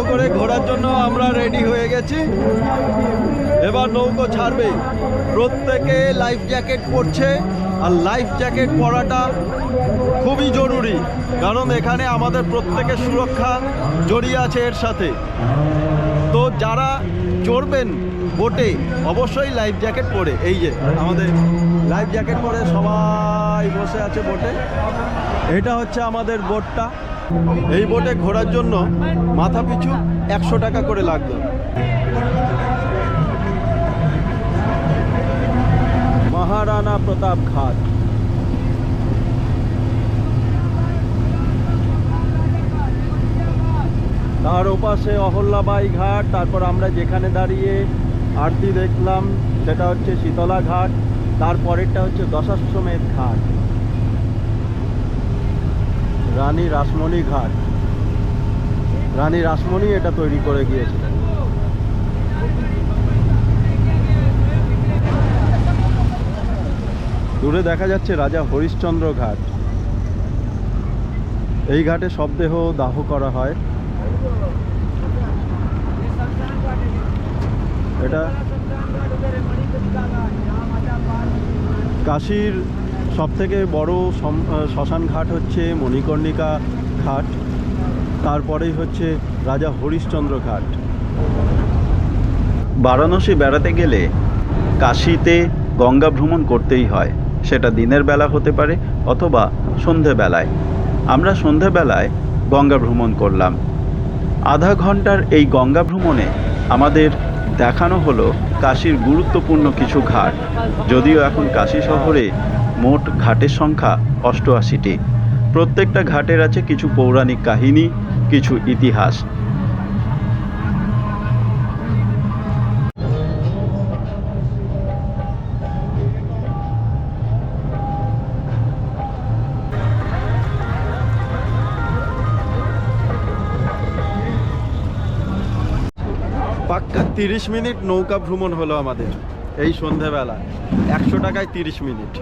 নৌকো করে ঘোরার জন্য আমরা রেডি হয়ে গেছি। এবার নৌকো ছাড়বে। প্রত্যেকে লাইফ জ্যাকেট পরছে। আর লাইফ জ্যাকেট পরাটা খুবই জরুরি। কারণ এখানে আমাদের প্রত্যেকের সুরক্ষা জড়িয়ে আছে এর সাথে। তো যারা চড়বেন বোটে অবশ্যই লাইফ জ্যাকেট পরে। এই যে, আমাদের লাইফ জ্যাকেট পরে সবাই বসে আছে বোটে এটা হচ্ছে আমাদের বোটটা এই বোটে ঘোরার জন্য মাথা পিছু একশো টাকা করে লাগবে। মহারানা প্রতাপ ঘাট। তার ওপাশে অহল্যাবাই ঘাট, তারপর আমরা যেখানে দাঁড়িয়ে আরতি দেখলাম, সেটা হচ্ছে শীতলা ঘাট, তারপরেরটা হচ্ছে দশাশ্বমেধ ঘাট। রানী রাসমণি ঘাট। রানী রাসমণি এটা তৈরি করে গিয়েছিলেন। দূরে দেখা যাচ্ছে রাজা হরিশ্চন্দ্র ঘাট। এই ঘাটে শবদেহ দাহ করা হয়। এটা কাশীর সব থেকে বড় শ্মশান ঘাট হচ্ছে মণিকর্ণিকা ঘাট। তারপরেই হচ্ছে রাজা হরিশ্চন্দ্র ঘাট। বারাণসী বেড়াতে গেলে কাশিতে গঙ্গা ভ্রমণ করতেই হয়। সেটা দিনের বেলা হতে পারে অথবা সন্ধেবেলায়। আমরা সন্ধেবেলায় গঙ্গা ভ্রমণ করলাম। আধা ঘণ্টার এই গঙ্গা ভ্রমণে আমাদের দেখানো হলো কাশীর গুরুত্বপূর্ণ কিছু ঘাট। যদিও এখন কাশী শহরে মোট ঘাটের সংখ্যা অষ্টআশিটি। প্রত্যেকটা ঘাটের আছে কিছু পৌরাণিক কাহিনী, কিছু ইতিহাস। পাক্কা তিরিশ মিনিট নৌকা ভ্রমণ হলো আমাদের, এই সন্ধেবেলা। একশো টাকায় তিরিশ মিনিট।